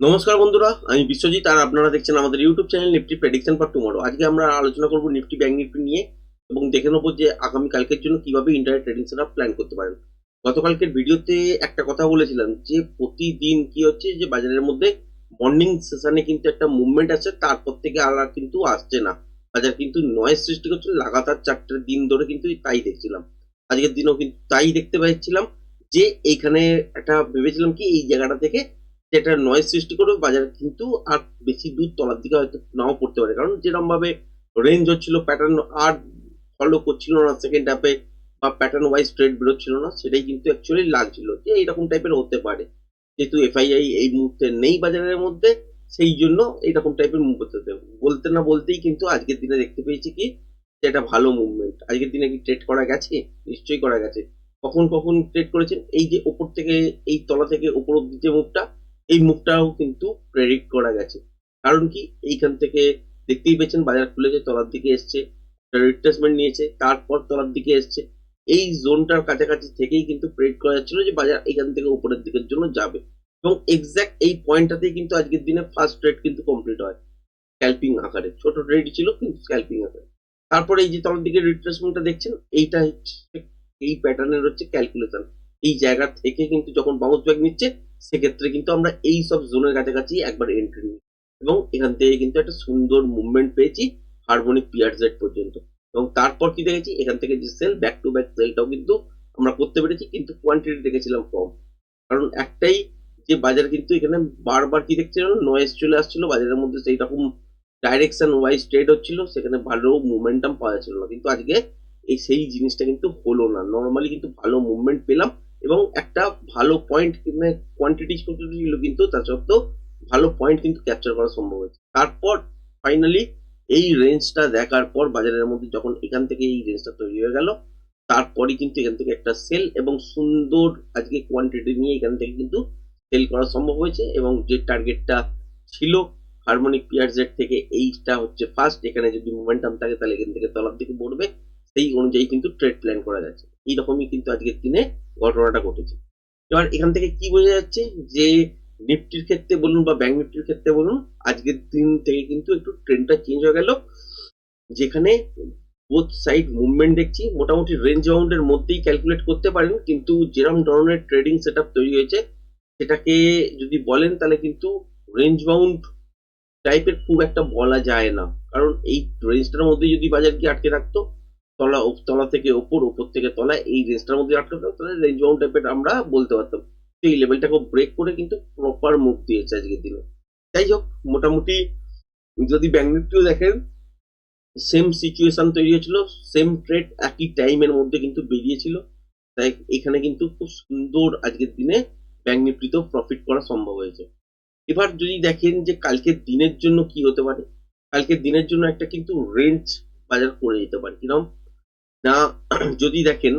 নমস্কার বন্ধুরা, আমি বিশ্বজিৎ আর আপনারা দেখছেন আমাদের YouTube channel Nifty prediction for tomorrow আজকে আমরা আলোচনা করব নিফটি ব্যাংক নিফটি নিয়ে এবং দেখে নেব যে আগামী কালকের জন্য কীভাবে ইন্টারনেট ট্রেডিং সেটআপ প্ল্যান করতে পারেন। গতকালকের ভিডিওতে একটা কথা বলেছিলাম যে প্রতিদিন কি হচ্ছে যে বাজারের মধ্যে মর্নিং সেশনে কিন্তু একটা মুভমেন্ট আছে তারপর থেকে আর কিন্তু আসছে না। বাজার কিন্তু নয়েজ সৃষ্টি করছে, লাগাতার চারটে দিন ধরে কিন্তু তাই দেখছিলাম। আজকের দিনও কিন্তু তাই দেখতে পাচ্ছিলাম যে এইখানে একটা ভেবেছিলাম কি এই জায়গাটা থেকে যেটা নয়েজ সৃষ্টি করবে বাজার কিন্তু আর বেশি দূর তলার দিকে হয়তো নাও পড়তে পারে। কারণ যেরকম ভাবে রেঞ্জ হচ্ছিল প্যাটার্ন আর ফলো করছিল না সেকেন্ড হাফে বা প্যাটার্ন ওয়াইজ ট্রেড বেরোচ্ছিল না, সেটাই কিন্তু অ্যাকচুয়ালি লাগছিল যে এইরকম টাইপের হতে পারে। যেহেতু এফআইআই এই মুহূর্তে নেই বাজারের মধ্যে, সেই জন্য এইরকম টাইপের মুভ হতে। বলতে না বলতেই কিন্তু আজকের দিনে দেখতে পেয়েছি কি এটা ভালো মুভমেন্ট আজকের দিনে কি ট্রেড করা গেছে? নিশ্চয়ই করা গেছে। কখন কখন ট্রেড করেছেন? এই যে ওপর থেকে, এই তলা থেকে ওপর অব্দি যে মুভটা এই মুখটাও কিন্তু প্রেডিক্ট করা গেছে। কারণ কি? এইখান থেকে দেখতেই পেয়েছেন বাজার খুলেছে তলার দিকে এসছে রিট্রেসমেন্ট নিয়েছে, তারপর তলার দিকে এসছে। এই জোনটার কাছাকাছি থেকেই কিন্তু প্রেডিক্ট করা যাচ্ছিল যে বাজার এখান থেকে উপরের দিকের জন্য যাবে। এবং এক্স্যাক্ট এই পয়েন্টটাতেই কিন্তু আজকের দিনে ফার্স্ট ট্রেড কিন্তু কমপ্লিট হয়। স্ক্যাল্পিং আকারে। ছোট ট্রেড ছিল, কিন্তু স্ক্যাল্পিং আকারে। তারপরে এই যে তলার দিকে রিট্রেসমেন্টটা দেখছেন, এইটা হচ্ছে, এই প্যাটার্নের হচ্ছে ক্যালকুলেশন এই জায়গা থেকে কিন্তু যখন বাউন্স ব্যাক নিচ্ছে সেক্ষেত্রে কিন্তু আমরা এই সব জোনের কাছাকাছি একবার এন্ট্রি নিই। এবং এখান থেকে কিন্তু একটা সুন্দর মুভমেন্ট পেয়েছি হারমোনিক পিয়ার জেড পর্যন্ত। এবং তারপর কি দেখেছি? এখান থেকে যে সেল ব্যাক টু ব্যাক সেলটাও কিন্তু আমরা করতে পেরেছি, কিন্তু কোয়ান্টিটি দেখেছিলাম কম। কারণ একটাই যে বাজার কিন্তু এখানে বারবার কি দেখছিলাম নয়েজ চলে আসছিল, বাজারের মধ্যে সেই রকম ডাইরেকশন ওয়াইজ ট্রেড হচ্ছিল, সেখানে ভালো মুভমেন্টাম পাওয়া যাচ্ছিল না। কিন্তু আজকে এই সেই জিনিসটা কিন্তু হলো না। নর্মালি কিন্তু ভালো মুভমেন্ট পেলাম এবং একটা ভালো পয়েন্ট কোয়ান্টিটি ছোট ছিল কিন্তু তা সত্ত্বেও ভালো পয়েন্ট কিন্তু ক্যাপচার করা সম্ভব হয়েছে। তারপর ফাইনালি এই রেঞ্জটা দেখার পর বাজারের মধ্যে যখন এখান থেকে এই রেঞ্জটা তৈরি হয়ে গেল তারপরে কিন্তু এখান থেকে একটা সেল এবং সুন্দর আজকে কোয়ান্টিটি নিয়ে এখান থেকে কিন্তু সেল করা সম্ভব হয়েছে এবং যে টার্গেটটা ছিল হারমোনিক পিয়ার জেড থেকে এইটা হচ্ছে ফার্স্ট এখানে যদি মোমেন্টাম থাকে তাহলে এখান থেকে তলার দিকে পড়বে, সেই অনুযায়ী কিন্তু ট্রেড প্ল্যান করা যাচ্ছে। এইরকমই কিন্তু আজকের দিনে ঘটনাটা ঘটেছে। এবার এখান থেকে কি বোঝা যাচ্ছে যে নিফটির ক্ষেত্রে বলুন বা ব্যাংক নিফটির ক্ষেত্রে বলুন, আজকের দিন থেকে কিন্তু একটু ট্রেন্ডটা চেঞ্জ হয়ে গেল। যেখানে বোথ সাইড মুভমেন্ট দেখছি, মোটামুটি রেঞ্জ বাউন্ডের মধ্যেই ক্যালকুলেট করতে পারেন, কিন্তু যেরকম ধরনের ট্রেডিং সেট তৈরি হয়েছে, সেটাকে যদি বলেন তাহলে কিন্তু রেঞ্জ বাউন্ড টাইপের খুব একটা বলা যায় না। কারণ এই রেঞ্জটার মধ্যে যদি বাজার কি আটকে থাকতো তলা তলা থেকে ওপর ওপর থেকে তলা এই রেঞ্জটার মধ্যে আটকে থাকতো তাহলে রেঞ্জ বাউন্ড টাইপের আমরা বলতে পারতাম। এই লেভেলটাকে ব্রেক করে কিন্তু প্রপার মুভ দিয়েছে আজকের দিনে। যাই হোক, মোটামুটি যদি ব্যাংক নিফটিও দেখেন সেম সিচুয়েশন তৈরি হয়েছিল সেম ট্রেড একই টাইমের মধ্যে কিন্তু বেরিয়েছিল। তাই এখানে কিন্তু খুব সুন্দর আজকের দিনে ব্যাংক নিফটিতেও প্রফিট করা সম্ভব হয়েছে। এবার যদি দেখেন যে কালকের দিনের জন্য কি হতে পারে, কালকের দিনের জন্য একটা কিন্তু রেঞ্জ বাজার করে যেতে পারে। কীরকম না, যদি দেখেন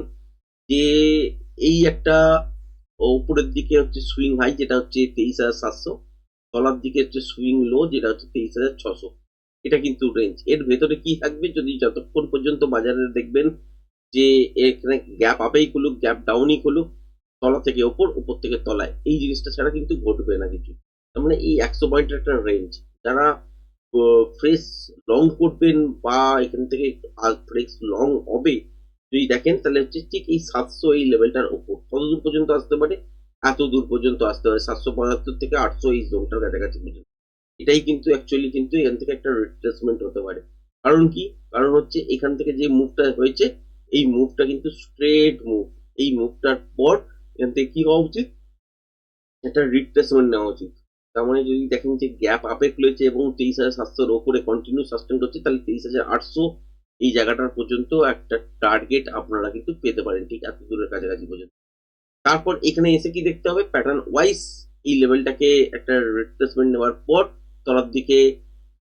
যে এই একটা উপরের দিকে হচ্ছে সুইং হাই যেটা হচ্ছে তেইশ হাজার সাতশো, তলার দিকে হচ্ছে সুইং লো যেটা হচ্ছে তেইশ হাজার ছশো। এটা কিন্তু রেঞ্জ এর ভেতরে কি থাকবে? যদি যতক্ষণ পর্যন্ত বাজারে দেখবেন যে এখানে গ্যাপ আপেই খুলুক গ্যাপ ডাউনই খুলুক, তলা থেকে ওপর, উপর থেকে তলায়, এই জিনিসটা ছাড়া কিন্তু ঘটবে না কিছু। তার মানে এই একশো পয়েন্টের একটা রেঞ্জ যারা ফ্রেশ লং করবেন বা এখান থেকে ফ্রেশ লং হবে। যদি দেখেন, তাহলে হচ্ছে ঠিক এই সাতশো এই লেভেলটার উপর। কত দূর পর্যন্ত আসতে পারে? এত দূর পর্যন্ত আসতে পারে। সাতশো পঁচাত্তর থেকে আটশো এই জোনটার কাছাকাছি পর্যন্ত। এটাই কিন্তু অ্যাকচুয়ালি কিন্তু এখান থেকে একটা রিট্রেসমেন্ট হতে পারে। কারণ কি? কারণ হচ্ছে এখান থেকে যে মুভটা হয়েছে, এই মুভটা কিন্তু স্ট্রেট মুভ এই মুভটার পর এখান থেকে কি হওয়া উচিত? একটা রিট্রেসমেন্ট নেওয়া উচিত। তার মানে যদি দেখেন যে গ্যাপ আপে খুলেছে এবং তেইশ হাজার সাতশোর ওপরে কন্টিনিউ সাস্টেন করছে, তাহলে তেইশ হাজার আটশো এই জায়গাটার পর্যন্ত একটা টার্গেট আপনারা কিন্তু পেতে পারেন ঠিক এত দূরের কাছাকাছি পর্যন্ত। তারপর এখানে এসে কি দেখতে হবে? প্যাটার্ন ওয়াইজ এই লেভেলটাকে একটা রিপ্লেসমেন্ট নেওয়ার পর তলার দিকে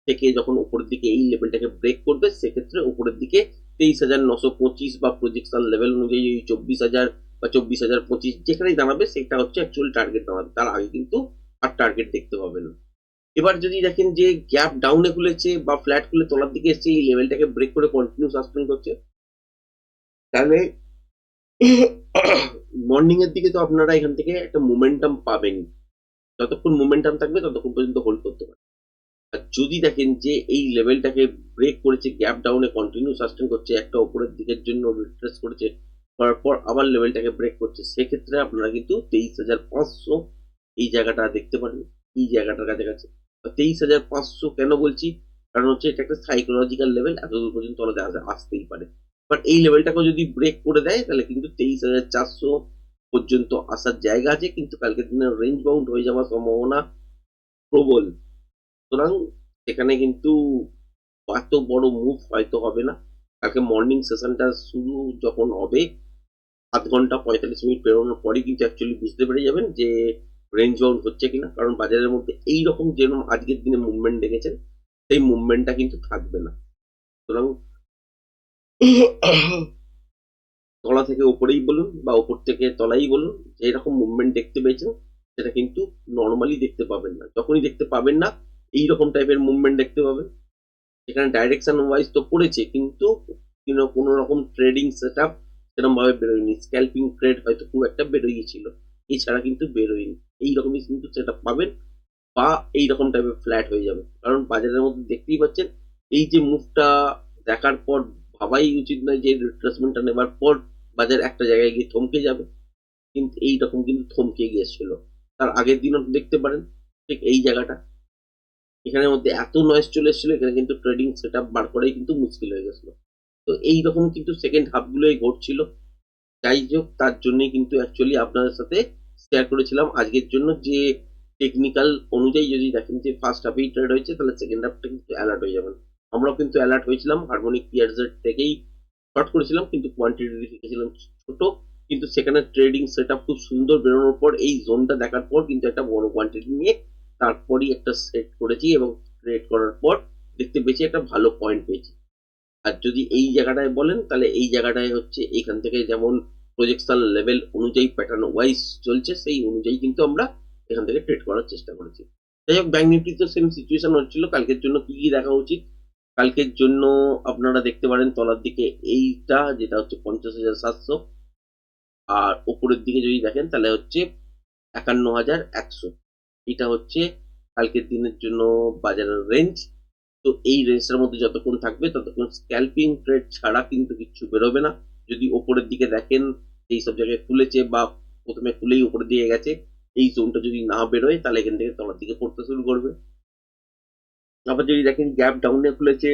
থেকে যখন উপরের দিকে এই লেভেলটাকে ব্রেক করবে, সেক্ষেত্রে উপরের দিকে তেইশ হাজার নশো পঁচিশ বা প্রজেকশন লেভেল অনুযায়ী চব্বিশ হাজার বা চব্বিশ হাজার পঁচিশ যেখানেই দাঁড়াবে, সেটা হচ্ছে অ্যাকচুয়াল টার্গেট দাঁড়াবে। তার আগে কিন্তু আর টার্গেট দেখতে পাবেন এবার যদি দেখেন যে গ্যাপ ডাউনে খুলেছে বা ফ্ল্যাট খুলে তলার দিকে এসছে, এই লেভেলটাকে ব্রেক করে কন্টিনিউ সাসপেন্ড করছে, তাহলে মর্নিং এর দিকে তো আপনারা এখান থেকে একটা মোমেন্টাম পাবেন। যতক্ষণ মোমেন্টাম থাকবে, ততক্ষণ পর্যন্ত হোল্ড করতে পারে আর যদি দেখেন যে এই লেভেলটাকে ব্রেক করেছে গ্যাপ ডাউনে কন্টিনিউ সাস্টেন করছে, একটা উপরের দিকের জন্য রিট্রেস করেছে, করার পর আবার লেভেলটাকে ব্রেক করছে, সেক্ষেত্রে আপনারা কিন্তু তেইশ হাজার পাঁচশো এই জায়গাটা দেখতে পারেন এই জায়গাটার কাছাকাছি। তেইশ হাজার পাঁচশো কেন বলছি? কারণ হচ্ছে এটা একটা সাইকোলজিক্যাল লেভেল এতদূর পর্যন্ত আসে- আসতেই পারে। বাট এই লেভেলটাকেও যদি ব্রেক করে দেয়, তাহলে কিন্তু তেইশ হাজার চারশো পর্যন্ত আসার জায়গা আছে, কিন্তু কালকের দিনে রেঞ্জ বাউন্ড হয়ে যাওয়ার সম্ভাবনা প্রবল। সুতরাং সেখানে কিন্তু এত বড় মুভ হয়তো হবে না। কালকে মর্নিং সেশনটা শুরু যখন হবে আধ ঘণ্টা পঁয়তাল্লিশ মিনিট পেরোনোর পরই কিন্তু অ্যাকচুয়ালি বুঝতে পেরে যাবেন যে রেঞ্জ বাউন্ড হচ্ছে কিনা, কারণ বাজারের মধ্যে এই রকম যেরকম আজকের দিনে মুভমেন্ট দেখেছেন, সেই মুভমেন্টটা কিন্তু থাকবে না। সুতরাং তলা থেকে ওপরেই বলুন বা ওপর থেকে তলাই বলুন যে এরকম মুভমেন্ট দেখতে পেয়েছেন, সেটা কিন্তু নর্মালি দেখতে পাবেন না। যখনই দেখতে পাবেন না এই রকম টাইপের মুভমেন্ট দেখতে পাবেন। এখানে ডাইরেকশন ওয়াইজ তো পড়েছে কিন্তু কোনো রকম ট্রেডিং সেট আপ সেরকম ভাবে বেরোয়নি। স্ক্যাল্পিং ট্রেড হয়তো খুব একটা বেরোইছিল এছাড়া কিন্তু বেরোয়নি। এইরকমই কিন্তু সেটা পাবেন বা এইরকম টাইপের ফ্ল্যাট হয়ে যাবে। কারণ বাজারের মধ্যে দেখতেই পাচ্ছেন, এই যে মুভটা দেখার পর ভাবাই উচিত নয় যে রিট্রেসমেন্টটা নেবার পর বাজার একটা জায়গায় গিয়ে থমকে যাবে। কিন্তু এই রকম কিন্তু থমকে গিয়েছিল। তার আগের দিনও দেখতে পারেন, ঠিক এই জায়গাটা। এখানের মধ্যে এত নয়েজ চলে এসেছিল, এখানে কিন্তু ট্রেডিং সেট আপ বার করাই কিন্তু মুশকিল হয়ে গেছিল। তো এই রকম কিন্তু সেকেন্ড হাফগুলোই ঘটছিল। যাই হোক, তার জন্যই কিন্তু অ্যাকচুয়ালি আপনাদের সাথে শেয়ার করেছিলাম। আজকের জন্য যে টেকনিক্যাল অনুযায়ী যদি দেখেন যে ফার্স্ট হাফেই ট্রেড হয়েছে, তাহলে সেকেন্ড হাফটা কিন্তু অ্যালার্ট হয়ে যাবেন আমরাও কিন্তু অ্যালার্ট হয়েছিলাম হারমোনিক পিয়ার্সের থেকেই শর্ট করেছিলাম, কিন্তু কোয়ান্টিটি রেখেছিলাম ছোট, কিন্তু সেখানে ট্রেডিং সেট আপ খুব সুন্দর বেরোনোর পর এই জোনটা দেখার পর কিন্তু একটা বড় কোয়ান্টিটি নিয়ে তারপরই একটা সেট করেছি এবং ট্রেড করার পর দেখতে পেয়েছি একটা ভালো পয়েন্ট পেয়েছি। আর যদি এই জায়গাটায় বলেন, তাহলে এই জায়গাটায় হচ্ছে এখান থেকে যেমন প্রজেকশন লেভেল অনুযায়ী প্যাটার্ন ওয়াইজ চলছে, সেই অনুযায়ী কিন্তু আমরা এখান থেকে ট্রেড করার চেষ্টা করেছি। যাই হোক ব্যাংক নিফটি তো সেম সিচুয়েশন হচ্ছিল। কালকের জন্য কি কি দেখা উচিত? কালকের জন্য আপনারা দেখতে পারেন তলার দিকে এইটা, যেটা হচ্ছে পঞ্চাশ হাজার সাতশো। আর উপরের দিকে যদি দেখেন, তাহলে হচ্ছে একান্ন হাজার একশো। এটা হচ্ছে কালকের দিনের জন্য বাজারের রেঞ্জ তো এই রেঞ্জটার মধ্যে যতক্ষণ থাকবে, ততক্ষণ স্ক্যালপিং ট্রেড ছাড়া কিন্তু কিচ্ছু বেরোবে না। যদি ওপরের দিকে দেখেন এই সব জায়গায় খুলেছে বা প্রথমে খুলেই উপরের দিয়ে গেছে, এই জোনটা যদি না বেরোয়, তাহলে এখান থেকে তলার দিকে পড়তে শুরু করবে। আবার যদি দেখেন গ্যাপ ডাউনে খুলেছে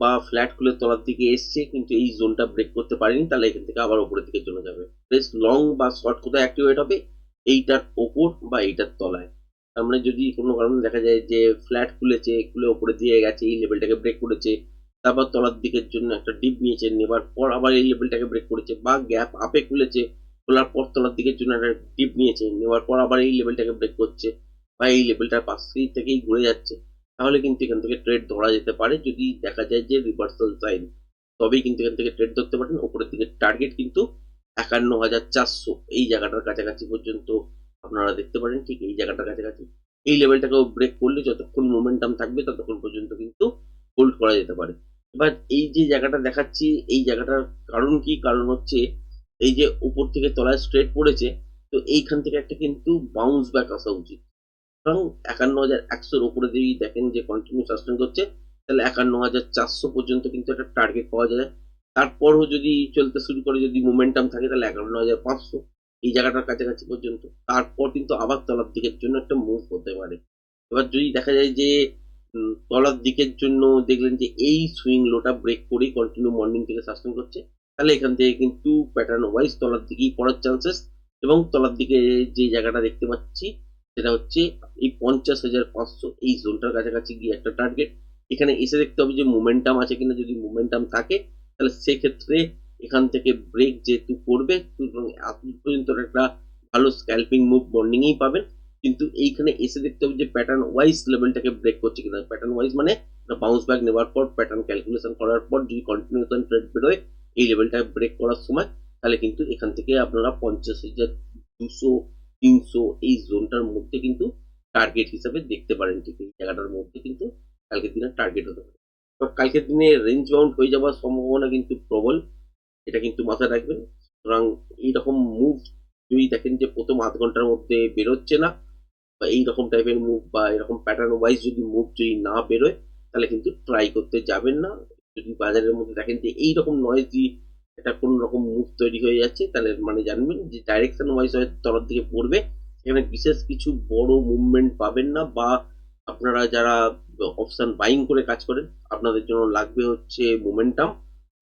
বা ফ্ল্যাট খুলে তলার দিকে এসছে, কিন্তু এই জোনটা ব্রেক করতে পারেনি, তাহলে এখান থেকে আবার উপরের দিকে চলে যাবে। বেশ লং বা শর্ট কোথায় অ্যাক্টিভেট হবে? এইটার ওপর বা এইটার তলায়। তার মানে যদি কোনো কারণে দেখা যায় যে ফ্ল্যাট খুলেছে, খুলে ওপরে দিয়ে গেছে, এই লেভেলটাকে ব্রেক করেছে তারপর তলার দিকের জন্য একটা ডিপ নিয়েছে, নেবার পর আবার এই লেভেলটাকে ব্রেক করেছে বা গ্যাপ আপে খুলেছে, খোলার পর তলার দিকের জন্য একটা ডিপ নিয়েছে নেওয়ার পর আবার এই লেভেলটাকে ব্রেক করছে বা এই লেভেলটার পাশ থেকেই ঘুরে যাচ্ছে। তাহলে কিন্তু এখান থেকে ট্রেড ধরা যেতে পারে যদি দেখা যায় যে রিভার্সাল সাইন তবেই কিন্তু এখান থেকে ট্রেড ধরতে পারেন। ওপরের দিকে টার্গেট কিন্তু একান্ন হাজার চারশো। এই জায়গাটার কাছাকাছি পর্যন্ত আপনারা দেখতে পারেন ঠিক এই জায়গাটার কাছাকাছি। এই লেভেলটাকেও ব্রেক করলে যতক্ষণ মোমেন্টাম থাকবে ততক্ষণ পর্যন্ত কিন্তু হোল্ড করা যেতে পারে। এবার এই যে জায়গাটা দেখাচ্ছি, এই জায়গাটার কারণ কি? কারণ হচ্ছে এই যে উপর থেকে তলায় স্ট্রেট পড়েছে, তো এইখান থেকে একটা কিন্তু বাউন্স ব্যাক আসা উচিত। সুতরাং একান্ন হাজার একশোর উপরে যদি দেখেন যে কন্টিনিউ সাস্টেন করছে, তাহলে একান্ন হাজার চারশো পর্যন্ত কিন্তু একটা টার্গেট পাওয়া যায়। তারপরও যদি চলতে শুরু করে, যদি মোমেন্টাম থাকে, তাহলে একান্ন হাজার পাঁচশো এই জায়গাটার কাছাকাছি পর্যন্ত। তারপর কিন্তু আবার তলার দিকের জন্য একটা মুভ হতে পারে। এবার যদি দেখা যায় যে তলার দিকের জন্য দেখলেন যে এই সুইং লোটা ব্রেক করেই কন্টিনিউ মর্নিং থেকে সাস্টেন করছে। তাহলে এখান থেকে কিন্তু প্যাটার্ন ওয়াইজ তলার দিকেই পড়ার চান্সেস এবং তলার দিকে যে জায়গাটা দেখতে পাচ্ছি সেটা হচ্ছে এই পঞ্চাশ হাজার পাঁচশো এই জোনটার কাছাকাছি গিয়ে একটা টার্গেট এখানে এসে দেখতে হবে যে মোমেন্টাম আছে কিনা। যদি মোমেন্টাম থাকে, তাহলে সেক্ষেত্রে এখান থেকে ব্রেক যেহেতু করবে সুতরাং পর্যন্ত একটা ভালো স্ক্যাল্পিং মুভ মর্নিংয়েই পাবেন। কিন্তু এইখানে এসে দেখতে হবে যে প্যাটার্ন ওয়াইজ লেভেলটাকে ব্রেক করছে কিনা। প্যাটার্ন ওয়াইজ মানে বাউন্স ব্যাক নেওয়ার পর প্যাটার্ন ক্যালকুলেশন করার পর যদি কন্টিনিউশন ট্রেড বেরোয়, এই লেভেলটা ব্রেক করার সময়, তাহলে কিন্তু এখান থেকে আপনারা পঞ্চাশ হাজার দুশো, তিনশো এই জোনটার মধ্যে কিন্তু টার্গেট হিসাবে দেখতে পারেন ঠিক এই জায়গাটার মধ্যে কিন্তু কালকের দিনে টার্গেট হতে পারে। কালকের দিনে রেঞ্জ বাউন্ড হয়ে যাওয়ার সম্ভাবনা কিন্তু প্রবল, এটা কিন্তু মাথায় রাখবেন। সুতরাং এইরকম মুভ যদি দেখেন যে প্রথম আধ ঘণ্টার মধ্যে বেরোচ্ছে না বা এইরকম টাইপের মুভ বা এরকম প্যাটার্ন ওয়াইজ যদি মুভ যদি না বেরোয়, তাহলে কিন্তু ট্রাই করতে যাবেন না। যদি বাজারের মধ্যে দেখেন যে এইরকম নয়েজি এটা কোন রকম মুভ তৈরি হয়ে যাচ্ছে, তাহলে মানে জানবেন যে ডাইরেকশন ওয়াইজ হয়তো তলার দিকে পড়বে। সেখানে বিশেষ কিছু বড় মুভমেন্ট পাবেন না বা আপনারা যারা অপশন বাইং করে কাজ করেন, আপনাদের জন্য লাগবে হচ্ছে মোমেন্টাম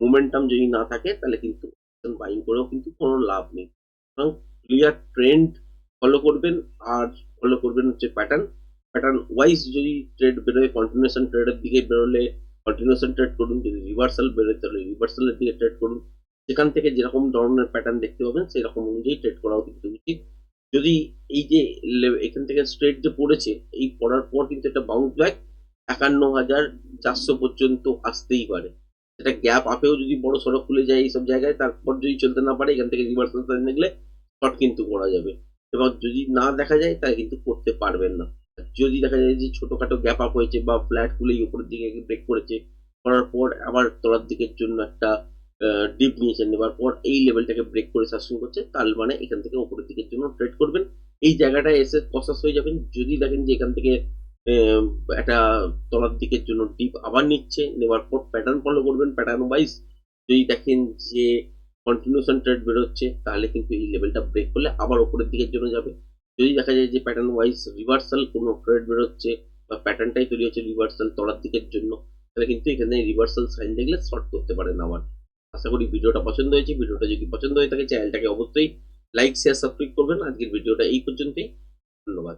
মোমেন্টাম যদি না থাকে, তাহলে কিন্তু অপশন বাইং করেও কিন্তু কোনো লাভ নেই। সুতরাং ক্লিয়ার ট্রেন্ড ফলো করবেন আর ফলো করবেন হচ্ছে প্যাটার্ন প্যাটার্ন ওয়াইজ যদি ট্রেড বেরোয় কন্টিনিউশন ট্রেডের দিকে বেরোলে কন্টিনিউশন ট্রেড করুন, যদি রিভার্সাল বেরোয় তাহলে রিভার্সালের দিকে ট্রেড করুন। সেখান থেকে যেরকম ধরনের প্যাটার্ন দেখতে পাবেন, সেরকম অনুযায়ী ট্রেড করাও কিন্তু উচিত। যদি এই যে এখান থেকে স্ট্রেট যে পড়েছে, এই পড়ার পর কিন্তু একটা বাউন্স ব্যাক একান্ন হাজার চারশো পর্যন্ত আসতেই পারে। সেটা গ্যাপ আপেও যদি বড় সড়ক খুলে যায় এইসব জায়গায়, তারপর যদি চলতে না পারে, এখান থেকে রিভার্সাল দেখলে শর্ট কিন্তু করা যাবে। এবং যদি না দেখা যায় তাহলে কিন্তু করতে পারবেন না। যদি দেখা যায় যে ছোটখাটো গ্যাপ আপ হয়েছে বা ফ্ল্যাট খুলেই উপরের দিকে ব্রেক করেছে, করার পর আবার তলার দিকের জন্য একটা ডিপ নিয়েছেন, নেবার পর এই লেভেলটাকে ব্রেক করে সাসপেন্ড করছে, তার মানে এখান থেকে উপরের দিকের জন্য ট্রেড করবেন। এই জায়গাটায় এসে কসাস হয়ে যাবেন। যদি দেখেন যে এখান থেকে একটা তলার দিকের জন্য ডিপ আবার নিচ্ছে, নেবার পর প্যাটার্ন ফলো করবেন। প্যাটার্ন ওয়াইজ যদি দেখেন যে কন্টিনিউশন ট্রেড বেরোচ্ছে, তাহলে কিন্তু এই লেভেলটা ব্রেক করলে আবার উপরের দিকের জন্য যাবে। যদি দেখা যায় যে প্যাটার্ন ওয়াইজ রিভার্সাল কোনো ট্রেড বেরোচ্ছে বা প্যাটার্নটাই তৈরি হচ্ছে রিভার্সাল তলার দিকের জন্য, তাহলে কিন্তু এখানে রিভার্সাল সাইন দেখলে শর্ট করতে পারেন আবার। আশা করি ভিডিওটা পছন্দ হয়েছে। ভিডিওটা যদি পছন্দ হয়ে থাকে চ্যানেলটাকে অবশ্যই লাইক শেয়ার সাবস্ক্রাইব করবেন। আজকের ভিডিওটা এই পর্যন্তই। ধন্যবাদ।